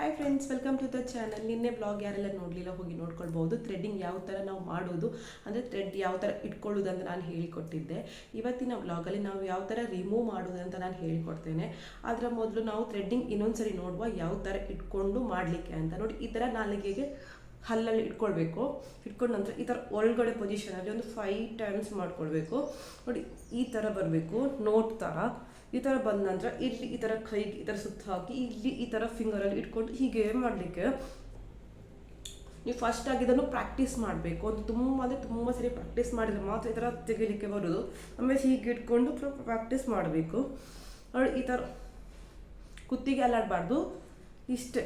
Hi friends welcome to the channel ನಿನ್ನೆ blog ಯಾರೆಲ್ಲ ನೋಡಲಿಲ್ಲ ಹೋಗಿ ನೋಡ್ಕೊಳ್ಬೋದು ಥ್ರೆಡ್ಡಿಂಗ್ ಯಾವ ಥರ ನಾವು ಮಾಡೋದು, ಅಂದರೆ ಥ್ರೆಡ್ ಯಾವ ಥರ ಇಟ್ಕೊಳ್ಳೋದು ಅಂತ ನಾನು ಹೇಳಿಕೊಟ್ಟಿದ್ದೆ. ಇವತ್ತಿನ ಬ್ಲಾಗಲ್ಲಿ ನಾವು ಯಾವ ಥರ ರಿಮೂವ್ ಮಾಡೋದು ಅಂತ ನಾನು ಹೇಳಿಕೊಡ್ತೇನೆ. ಅದರ ಮೊದಲು ನಾವು ಥ್ರೆಡ್ಡಿಂಗ್ ಇನ್ನೊಂದ್ಸರಿ ನೋಡುವ ಯಾವ ಥರ ಇಟ್ಕೊಂಡು ಮಾಡಲಿಕ್ಕೆ ಅಂತ. ನೋಡಿ, ಈ ಥರ ನಾಲಿಗೆಗೆ ಹಲ್ಲಲ್ಲಿ ಇಟ್ಕೊಳ್ಬೇಕು. ಇಟ್ಕೊಂಡ ನಂತರ ಈ ಥರ ಒಳಗಡೆ ಪೊಸಿಷನಲ್ಲಿ ಒಂದು ಫೈವ್ ಟೈಮ್ಸ್ ಮಾಡ್ಕೊಳ್ಬೇಕು. ನೋಡಿ, ಈ ಥರ ಬರಬೇಕು ನೋಟ್ ಥರ ಈ ಥರ ಬಂದ ನಂತರ ಇಲ್ಲಿ ಈ ಥರ ಕೈಗೆ ಈ ಥರ ಸುತ್ತ ಹಾಕಿ, ಇಲ್ಲಿ ಈ ಥರ ಫಿಂಗರಲ್ಲಿ ಇಟ್ಕೊಂಡು ಹೀಗೆ ಮಾಡಲಿಕ್ಕೆ ನೀವು ಫಸ್ಟ್ ಆಗಿ ಇದನ್ನು ಪ್ರಾಕ್ಟೀಸ್ ಮಾಡಬೇಕು. ಅದು ತುಂಬ ಅಂದರೆ ತುಂಬ ಸರಿ ಪ್ರಾಕ್ಟೀಸ್ ಮಾಡಿದರೆ ಮಾತ್ರ ಈ ಥರ ತೆಗಿಲಿಕ್ಕೆ ಬರೋದು. ಆಮೇಲೆ ಹೀಗೆ ಇಟ್ಕೊಂಡು ಪ್ರಾಕ್ಟೀಸ್ ಮಾಡಬೇಕು. ಈ ಥರ ಕುತ್ತಿಗೆ ಅಲ್ಲಾಡಬಾರ್ದು. ಇಷ್ಟೇ.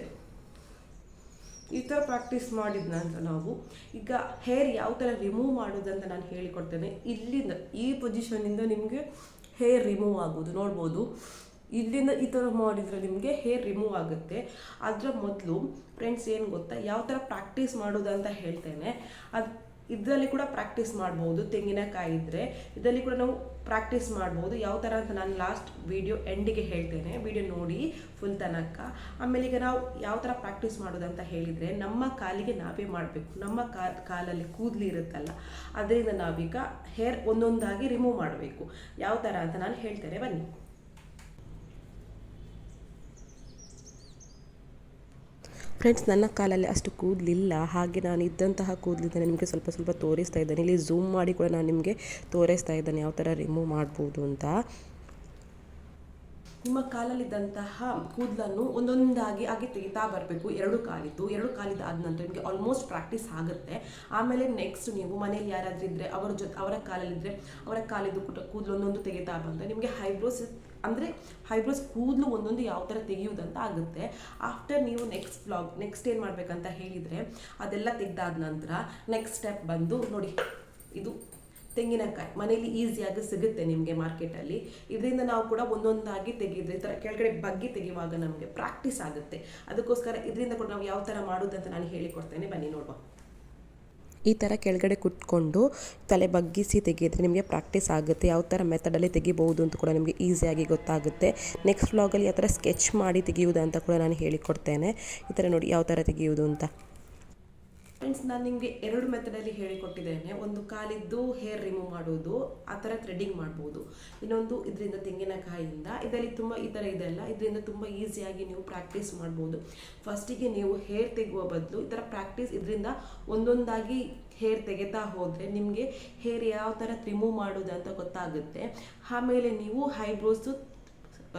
ಈ ಥರ ಪ್ರಾಕ್ಟೀಸ್ ಮಾಡಿದ ನಂತರ ನಾವು. ಈಗ ಹೇರ್ ಯಾವ ಥರ ರಿಮೂವ್ ಮಾಡೋದಂತ ನಾನು ಹೇಳಿಕೊಡ್ತೇನೆ. ಇಲ್ಲಿಂದ ಈ ಪೊಸಿಷನಿಂದ ನಿಮಗೆ ಹೇರ್ ರಿಮೂವ್ ಆಗೋದು. ನೋಡ್ಬೋದು. ಇಲ್ಲಿಂದ ಈ ಥರ ಮಾಡಿದರೆ ನಿಮಗೆ ಹೇರ್ ರಿಮೂವ್ ಆಗುತ್ತೆ. ಅದರ ಮೊದಲು ಫ್ರೆಂಡ್ಸ್ ಏನು ಗೊತ್ತಾ? ಯಾವ ಥರ ಪ್ರಾಕ್ಟೀಸ್ ಮಾಡೋದು ಅಂತ ಹೇಳ್ತೇನೆ. ಅದು ಇದರಲ್ಲಿ ಕೂಡ ಪ್ರಾಕ್ಟೀಸ್ ಮಾಡ್ಬೋದು. ತೆಂಗಿನಕಾಯಿ ಇದ್ದರೆ ಇದರಲ್ಲಿ ಕೂಡ ನಾವು ಪ್ರಾಕ್ಟೀಸ್ ಮಾಡ್ಬೋದು. ಯಾವ ಥರ ಅಂತ ನಾನು ಲಾಸ್ಟ್ ವಿಡಿಯೋ ಎಂಡಿಗೆ ಹೇಳ್ತೇನೆ. ವಿಡಿಯೋ ನೋಡಿ ಫುಲ್ ತನಕ ಆಮೇಲೆ ಈಗ ನಾವು ಯಾವ ಥರ ಪ್ರಾಕ್ಟೀಸ್ ಅಂತ ಹೇಳಿದರೆ ನಮ್ಮ ಕಾಲಿಗೆ ನಾವೇ ಮಾಡಬೇಕು. ನಮ್ಮ ಕಾ, ಕಾಲಲ್ಲಿ ಕೂದಲು ಇರುತ್ತಲ್ಲ, ಅದರಿಂದ ನಾವೀಗ ಹೇರ್ ಒಂದೊಂದಾಗಿ ರಿಮೂವ್ ಮಾಡಬೇಕು. ಯಾವ ಥರ ಅಂತ ನಾನು ಹೇಳ್ತೇನೆ. ಬನ್ನಿ. ಫ್ರೆಂಡ್ಸ್ ನನ್ನ ಕಾಲಲ್ಲಿ ಅಷ್ಟು ಕೂದಲಿಲ್ಲ. ಹಾಗೆ ನಾನು ಇದ್ದಂತಹ ಕೂದಲಿದ್ದೇನೆ ನಿಮಗೆ ಸ್ವಲ್ಪ ಸ್ವಲ್ಪ ತೋರಿಸ್ತಾ ಇದ್ದೇನೆ. ಇಲ್ಲಿ ಝೂಮ್ ಮಾಡಿ ಕೂಡ ನಾನು ನಿಮಗೆ ತೋರಿಸ್ತಾ ಇದ್ದೇನೆ. ಯಾವ ಥರ ರಿಮೂವ್ ಮಾಡ್ಬೋದು ಅಂತ. ನಿಮ್ಮ ಕಾಲಲ್ಲಿದ್ದಂತಹ ಕೂದಲನ್ನು ಒಂದೊಂದಾಗಿ ಆಗಿ ತೆಗಿತಾ ಬರಬೇಕು. ಎರಡು ಕಾಲಿದ್ದು ಎರಡು ಕಾಲಿದ್ದು ಆದ ನಂತರ ನಿಮಗೆ ಆಲ್ಮೋಸ್ಟ್ ಪ್ರಾಕ್ಟೀಸ್ ಆಗುತ್ತೆ. ಆಮೇಲೆ ನೆಕ್ಸ್ಟ್ ನೀವು ಮನೇಲಿ ಯಾರಾದರೂ ಇದ್ದರೆ ಅವರ ಜೊತೆ ಅವರ ಕಾಲಲ್ಲಿದ್ದರೆ ಅವರ ಕಾಲಿದ್ದು ಕೂದಲು ಒಂದೊಂದು ತೆಗಿತಾ ಬಂದರೆ ನಿಮಗೆ ಹೈಬ್ರೋಸ್ ಅಂದರೆ ಹೈಬ್ರೋಸ್ ಕೂದಲು ಒಂದೊಂದು ಯಾವ ಥರ ತೆಗೆಯುವುದಂತ ಆಗುತ್ತೆ. ಆಫ್ಟರ್ ನೀವು ನೆಕ್ಸ್ಟ್ ಬ್ಲಾಗ್ ನೆಕ್ಸ್ಟ್ ಏನು ಮಾಡಬೇಕಂತ ಹೇಳಿದರೆ, ಅದೆಲ್ಲ ತೆಗ್ದಾದ ನಂತರ ನೆಕ್ಸ್ಟ್ ಸ್ಟೆಪ್ ಬಂದು ನೋಡಿ, ಇದು ತೆಂಗಿನಕಾಯಿ ಮನೇಲಿ ಈಸಿಯಾಗಿ ಸಿಗುತ್ತೆ ನಿಮಗೆ ಮಾರ್ಕೆಟಲ್ಲಿ ಇದರಿಂದ ನಾವು ಕೂಡ ಒಂದೊಂದಾಗಿ ತೆಗೆದ್ರೆ ಈ ಥರ ಕೆಳಗಡೆ ಬಗ್ಗಿ ತೆಗೆಯುವಾಗ ನಮಗೆ ಪ್ರಾಕ್ಟೀಸ್ ಆಗುತ್ತೆ. ಅದಕ್ಕೋಸ್ಕರ ಇದರಿಂದ ಕೂಡ ನಾವು ಯಾವ ಥರ ಮಾಡೋದಂತ ನಾನು ಹೇಳಿಕೊಡ್ತೇನೆ. ಬನ್ನಿ, ನೋಡುವ. ಈ ಥರ ಕೆಳಗಡೆ ಕುತ್ಕೊಂಡು ತಲೆ ಬಗ್ಗಿಸಿ ತೆಗೆದ್ರೆ ನಿಮಗೆ ಪ್ರಾಕ್ಟೀಸ್ ಆಗುತ್ತೆ. ಯಾವ ಥರ ಮೆಥಡಲ್ಲಿ ತೆಗಿಬಹುದು ಅಂತ ಕೂಡ ನಿಮಗೆ ಈಸಿಯಾಗಿ ಗೊತ್ತಾಗುತ್ತೆ. ನೆಕ್ಸ್ಟ್ ವ್ಲಾಗಲ್ಲಿ ಯಾವ ಥರ ಸ್ಕೆಚ್ ಮಾಡಿ ತೆಗೆಯುವುದು ಅಂತ ಕೂಡ ನಾನು ಹೇಳಿಕೊಡ್ತೇನೆ. ಈ ಥರ ನೋಡಿ ಯಾವ ಥರ ತೆಗೆಯುವುದು ಅಂತ. ನಾನು ನಿಮಗೆ ಎರಡು ಮೆಥಡಲ್ಲಿ ಹೇಳಿಕೊಟ್ಟಿದ್ದೇನೆ ಒಂದು ಕಾಲಿದ್ದು ಹೇರ್ ರಿಮೂವ್ ಮಾಡೋದು ಆ ಥರ ಥ್ರೆಡ್ಡಿಂಗ್ ಮಾಡ್ಬೋದು. ಇನ್ನೊಂದು ಇದರಿಂದ ತೆಂಗಿನಕಾಯಿಯಿಂದ ಇದರಲ್ಲಿ ತುಂಬ ಈ ಥರ ಇದೆಲ್ಲ ಇದರಿಂದ ತುಂಬ ಈಸಿಯಾಗಿ ನೀವು ಪ್ರಾಕ್ಟೀಸ್ ಮಾಡ್ಬೋದು. ಫಸ್ಟಿಗೆ ನೀವು ಹೇರ್ ತೆಗೆಯುವ ಬದಲು ಈ ಥರ ಪ್ರಾಕ್ಟೀಸ್ ಇದರಿಂದ ಒಂದೊಂದಾಗಿ ಹೇರ್ ತೆಗೆತಾ ಹೋದರೆ ನಿಮಗೆ ಹೇರ್ ಯಾವ ಥರ ರಿಮೂವ್ ಮಾಡೋದು ಅಂತ ಗೊತ್ತಾಗುತ್ತೆ. ಆಮೇಲೆ ನೀವು ಹೈಬ್ರೋಸು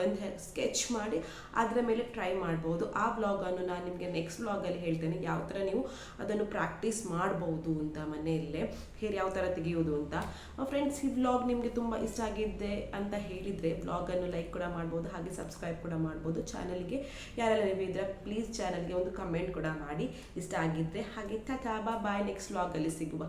ಒಂದು ಸ್ಕೆಚ್ ಮಾಡಿ ಅದರ ಮೇಲೆ ಟ್ರೈ ಮಾಡ್ಬೋದು. ಆ ಬ್ಲಾಗನ್ನು ನಾನು ನಿಮಗೆ ನೆಕ್ಸ್ಟ್ ಬ್ಲಾಗಲ್ಲಿ ಹೇಳ್ತೇನೆ. ಯಾವ ಥರ ನೀವು ಅದನ್ನು ಪ್ರಾಕ್ಟೀಸ್ ಮಾಡ್ಬೋದು ಅಂತ ಮನೆಯಲ್ಲೇ. ಹೇರ್ ಯಾವ ಥರ ತೆಗೆಯೋದು ಅಂತ. ಫ್ರೆಂಡ್ಸ್ ಈ ಬ್ಲಾಗ್ ನಿಮಗೆ ತುಂಬ ಇಷ್ಟ ಆಗಿದ್ದೆ ಅಂತ ಹೇಳಿದರೆ ಬ್ಲಾಗನ್ನು ಲೈಕ್ ಕೂಡ ಮಾಡ್ಬೋದು, ಹಾಗೆ ಸಬ್ಸ್ಕ್ರೈಬ್ ಕೂಡ ಮಾಡ್ಬೋದು. ಚಾನಲ್ಗೆ ಯಾರೆಲ್ಲ ನೀವು ಇದ್ದರೆ ಪ್ಲೀಸ್ ಚಾನಲ್ಗೆ ಒಂದು ಕಮೆಂಟ್ ಕೂಡ ಮಾಡಿ. ಇಷ್ಟ ಆಗಿದ್ದರೆ ಹಾಗೆ, ಟಾಟಾ ಬಾಯ್ ನೆಕ್ಸ್ಟ್ ಬ್ಲಾಗಲ್ಲಿ ಸಿಗುವ.